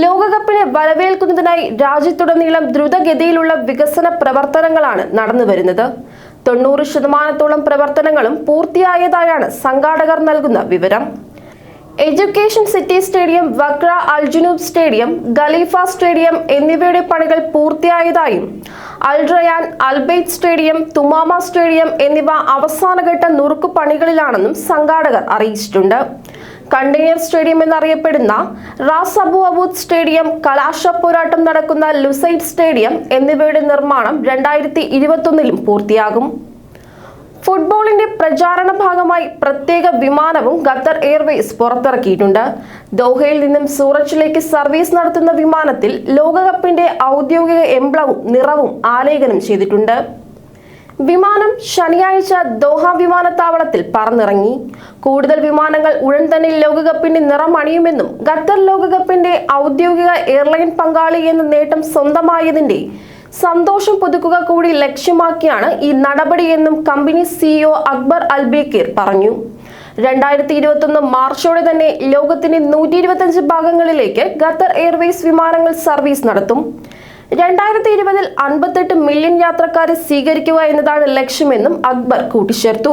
ലോകകപ്പിനെ വരവേൽക്കുന്നതിനായി രാജ്യത്തുടനീളം ദ്രുതഗതിയിലുള്ള വികസന പ്രവർത്തനങ്ങളാണ് നടന്നു വരുന്നത്. തൊണ്ണൂറ് ശതമാനത്തോളം പ്രവർത്തനങ്ങളും പൂർത്തിയായതായാണ് സംഘാടകർ നൽകുന്ന വിവരം. Education city stadium Wakrah Al Janoub stadium Khalifa stadium എന്നിവയുടെ പണികൾ പൂർത്തിയായതായും Al Rayyan Al Bayt stadium Thumama stadium എന്നിവ അവസാനഘട്ട നുറുക്കു പണികളിലാണെന്നും സംഘാടകർ അറിയിച്ചിട്ടുണ്ട്. കണ്ടെയ്നർ സ്റ്റേഡിയം എന്നറിയപ്പെടുന്ന റാസ് അബു അബൂദ് സ്റ്റേഡിയം കലാശ പോരാട്ടം നടക്കുന്ന ലുസൈഡ് സ്റ്റേഡിയം എന്നിവയുടെ നിർമ്മാണം രണ്ടായിരത്തി ഇരുപത്തൊന്നിലും പൂർത്തിയാകും. ഫുട്ബോളിന്റെ പ്രചാരണ ഭാഗമായി പ്രത്യേക വിമാനവും ഖത്തർ എയർവേസ് പുറത്തിറക്കിയിട്ടുണ്ട്. ദോഹയിൽ നിന്നും സൂറച്ചിലേക്ക് സർവീസ് നടത്തുന്ന വിമാനത്തിൽ ലോകകപ്പിന്റെ ഔദ്യോഗിക എംബ്ലവും നിറവും ആലേഖനം ചെയ്തിട്ടുണ്ട്. വിമാനം ശനിയാഴ്ച ദോഹ വിമാനത്താവളത്തിൽ പറന്നിറങ്ങി. കൂടുതൽ വിമാനങ്ങൾ ഉടൻ തന്നെ ലോകകപ്പിന്റെ നിറം അണിയുമെന്നും ഖത്തർ ലോകകപ്പിന്റെ ഔദ്യോഗിക എയർലൈൻ പങ്കാളി എന്ന നേട്ടം സ്വന്തമായതിന്റെ സന്തോഷം പുതുക്കുക കൂടി ലക്ഷ്യമാക്കിയാണ് ഈ നടപടിയെന്നും company CEO Akbar Al Baker പറഞ്ഞു. രണ്ടായിരത്തി ഇരുപത്തൊന്ന് മാർച്ചോടെ തന്നെ ലോകത്തിന്റെ നൂറ്റി ഇരുപത്തഞ്ച് ഭാഗങ്ങളിലേക്ക് ഖത്തർ എയർവേസ് വിമാനങ്ങൾ സർവീസ് നടത്തും. രണ്ടായിരത്തി ഇരുപതിൽ അൻപത്തെട്ട് മില്യൺ യാത്രക്കാരെ സ്വീകരിക്കുക എന്നതാണ് ലക്ഷ്യമെന്നും അക്ബർ കൂട്ടിച്ചേർത്തു.